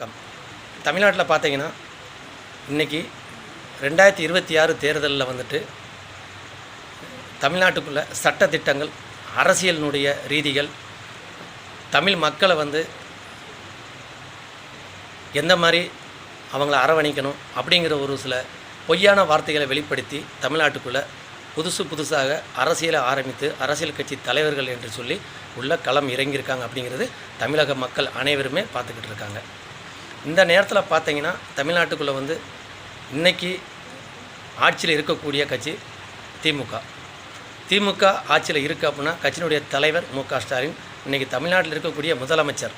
வணக்கம் தமிழ்நாட்டில் பார்த்தீங்கன்னா இன்றைக்கி ரெண்டாயிரத்தி இருபத்தி ஆறு தேர்தலில் வந்துட்டு தமிழ்நாட்டுக்குள்ள சட்டத்திட்டங்கள் அரசியலினுடைய ரீதிகள் தமிழ் மக்களை வந்து எந்த மாதிரி அவங்கள அரவணைக்கணும் அப்படிங்கிற ஒரு சில பொய்யான வார்த்தைகளை வெளிப்படுத்தி தமிழ்நாட்டுக்குள்ளே புதுசு புதுசாக அரசியலை ஆரம்பித்து அரசியல் கட்சி தலைவர்கள் என்று சொல்லி உள்ள களம் இறங்கியிருக்காங்க அப்படிங்கிறது தமிழக மக்கள் அனைவருமே பார்த்துக்கிட்டு இருக்காங்க. இந்த நேரத்தில் பார்த்தீங்கன்னா தமிழ்நாட்டுக்குள்ளே வந்து இன்னைக்கு ஆட்சியில் இருக்கக்கூடிய கட்சி திமுக. திமுக ஆட்சியில் இருக்குது அப்படின்னா கட்சியினுடைய தலைவர் மு க ஸ்டாலின் இன்றைக்கி தமிழ்நாட்டில் இருக்கக்கூடிய முதலமைச்சர்.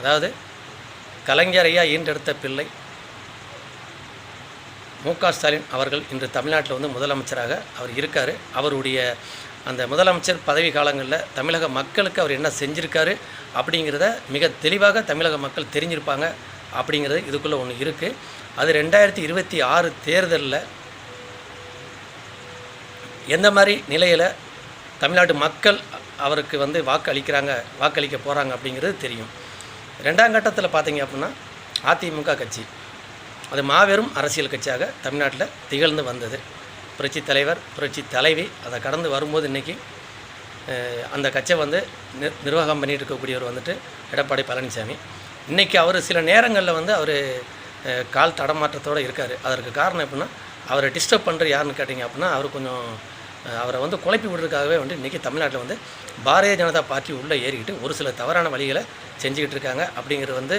அதாவது கலைஞர் ஐயா ஈன்றெடுத்த பிள்ளை மு க ஸ்டாலின் அவர்கள் இன்று தமிழ்நாட்டில் வந்து முதலமைச்சராக அவர் இருக்கார். அவருடைய அந்த முதலமைச்சர் பதவி காலங்களில் தமிழக மக்களுக்கு அவர் என்ன செஞ்சுருக்காரு அப்படிங்கிறத மிக தெளிவாக தமிழக மக்கள் தெரிஞ்சிருப்பாங்க அப்படிங்கிறது இதுக்குள்ளே ஒன்று இருக்குது அது ரெண்டாயிரத்தி இருபத்தி ஆறு தேர்தலில் எந்த மாதிரி நிலையில் தமிழ்நாட்டு மக்கள் அவருக்கு வந்து வாக்களிக்கிறாங்க வாக்களிக்க போகிறாங்க அப்படிங்கிறது தெரியும். ரெண்டாம் கட்டத்தில் பார்த்தீங்க அப்படின்னா அதிமுக கட்சி. அது மாபெரும் அரசியல் கட்சியாக தமிழ்நாட்டில் திகழ்ந்து வந்தது. புரட்சி தலைவர் புரட்சி தலைவி அதை கடந்து வரும்போது இன்றைக்கி அந்த கட்சியை வந்து நிர் நிர்வாகம் பண்ணிட்டு இருக்கக்கூடியவர் வந்துட்டு எடப்பாடி பழனிசாமி. இன்றைக்கி அவர் சில நேரங்களில் வந்து அவர் கால் தடமாற்றத்தோடு இருக்கார். அதற்கு காரணம் எப்படின்னா அவரை டிஸ்டர்ப் பண்ணுற யாருன்னு கேட்டிங்க அப்படின்னா அவர் கொஞ்சம் அவரை வந்து குழப்பி விடுறதுக்காகவே வந்து இன்றைக்கி தமிழ்நாட்டில் வந்து பாரதிய ஜனதா பார்ட்டி உள்ளே ஏறிக்கிட்டு ஒரு சில தவறான வழிகளை செஞ்சுக்கிட்டு இருக்காங்க அப்படிங்கிறது வந்து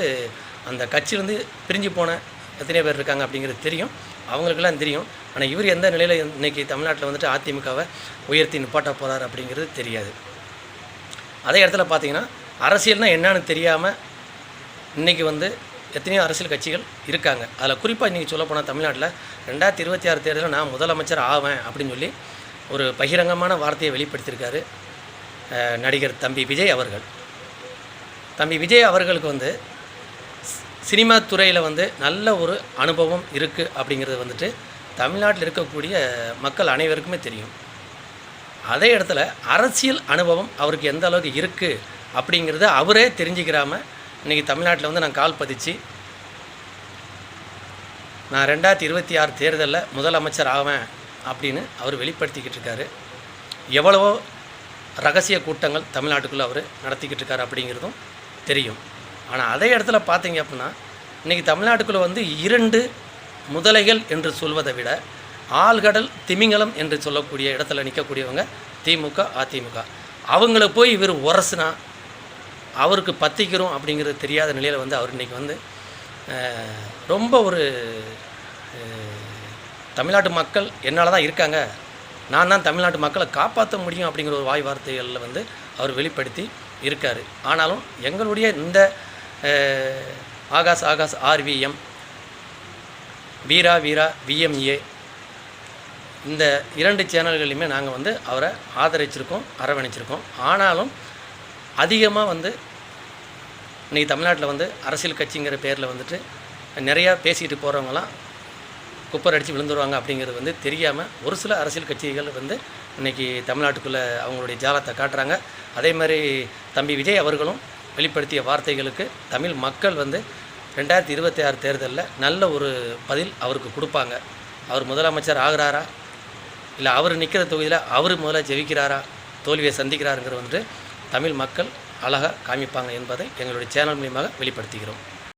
அந்த கட்சியிலேருந்து பிரிஞ்சு போன எத்தனை பேர் இருக்காங்க அப்படிங்கிறது தெரியும். அவங்களுக்கெல்லாம் தெரியும். ஆனால் இவர் எந்த நிலையில் இன்றைக்கி தமிழ்நாட்டில் வந்துட்டு அதிமுகவை உயர்த்தி நிப்பாட்ட போகிறார் அப்படிங்கிறது தெரியாது. அதே இடத்துல பார்த்தீங்கன்னா அரசியல்னால் என்னன்னு தெரியாமல் இன்றைக்கி வந்து எத்தனையோ அரசியல் கட்சிகள் இருக்காங்க. அதில் குறிப்பாக இன்றைக்கி சொல்லப்போனால் தமிழ்நாட்டில் ரெண்டாயிரத்தி இருபத்தி ஆறு தேர்தலில் நான் முதலமைச்சர் ஆவேன் அப்படின்னு சொல்லி ஒரு பகிரங்கமான வார்த்தையை வெளிப்படுத்தியிருக்காரு நடிகர் தம்பி விஜய் அவர்கள். தம்பி விஜய் அவர்களுக்கு வந்து சினிமா துறையில் வந்து நல்ல ஒரு அனுபவம் இருக்குது அப்படிங்கிறது வந்துட்டு தமிழ்நாட்டில் இருக்கக்கூடிய மக்கள் அனைவருக்குமே தெரியும். அதே இடத்துல அரசியல் அனுபவம் அவருக்கு எந்த அளவுக்கு இருக்குது அப்படிங்கிறத அவரே தெரிஞ்சுக்கிறாமல் இன்றைக்கி தமிழ்நாட்டில் வந்து நான் கால் பதிச்சு நான் ரெண்டாயிரத்தி இருபத்தி ஆறு தேர்தலில் முதலமைச்சர் ஆவேன் அப்படின்னு அவர் வெளிப்படுத்திக்கிட்டு இருக்காரு. எவ்வளவோ ரகசிய கூட்டங்கள் தமிழ்நாட்டுக்குள்ளே அவர் நடத்திக்கிட்டு இருக்கார் அப்படிங்கிறதும் தெரியும். ஆனால் அதே இடத்துல பார்த்தீங்க அப்படின்னா இன்றைக்கி தமிழ்நாட்டுக்குள்ளே வந்து இரண்டு முதலைகள் என்று சொல்வதை விட ஆழ்கடல் திமிங்கலம் என்று சொல்லக்கூடிய இடத்துல நிற்கக்கூடியவங்க திமுக அதிமுக. அவங்கள போய் இவர் உரசுனா அவருக்கு பத்திக்கிறோம் அப்படிங்கிறது தெரியாத நிலையில் வந்து அவர் இன்றைக்கி வந்து ரொம்ப ஒரு தமிழ்நாட்டு மக்கள் என்னால் தான் இருக்காங்க. நான் தான் தமிழ்நாட்டு மக்களை காப்பாற்ற முடியும் அப்படிங்கிற ஒரு வாய் வார்த்தைகளில் வந்து அவர் வெளிப்படுத்தி இருக்கார். ஆனாலும் எங்களுடைய இந்த ஆகாஷ் ஆகாஷ் ஆர்விஎம் வீரா வீரா விஎம்ஏ இந்த இரண்டு சேனல்களையுமே நாங்கள் வந்து அவரை ஆதரிச்சிருக்கோம் அரவணைச்சிருக்கோம். ஆனாலும் அதிகமாக வந்து இன்றைக்கி தமிழ்நாட்டில் வந்து அரசியல் கட்சிங்கிற பேரில் வந்துட்டு நிறையா பேசிக்கிட்டு போகிறவங்களாம் குப்பர் அடித்து விழுந்துருவாங்க அப்படிங்கிறது வந்து தெரியாமல் ஒரு சில அரசியல் கட்சிகள் வந்து இன்றைக்கி தமிழ்நாட்டுக்குள்ளே அவங்களுடைய ஜாலத்தை காட்டுறாங்க. அதே மாதிரி தம்பி விஜய் அவர்களும் வெளிப்படுத்திய வார்த்தைகளுக்கு தமிழ் மக்கள் வந்து ரெண்டாயிரத்தி இருபத்தி ஆறு தேர்தலில் நல்ல ஒரு பதில் அவருக்கு கொடுப்பாங்க. அவர் முதலமைச்சர் ஆகிறாரா? இல்லை அவர் நிற்கிற தொகுதியில் அவர் முதல்ல ஜெயிக்கிறாரா? தோல்வியை சந்திக்கிறாருங்கிற வந்து தமிழ் மக்கள் அழகாக காமிப்பாங்க என்பதை எங்களுடைய சேனல் மூலியமாக வெளிப்படுத்துகிறோம்.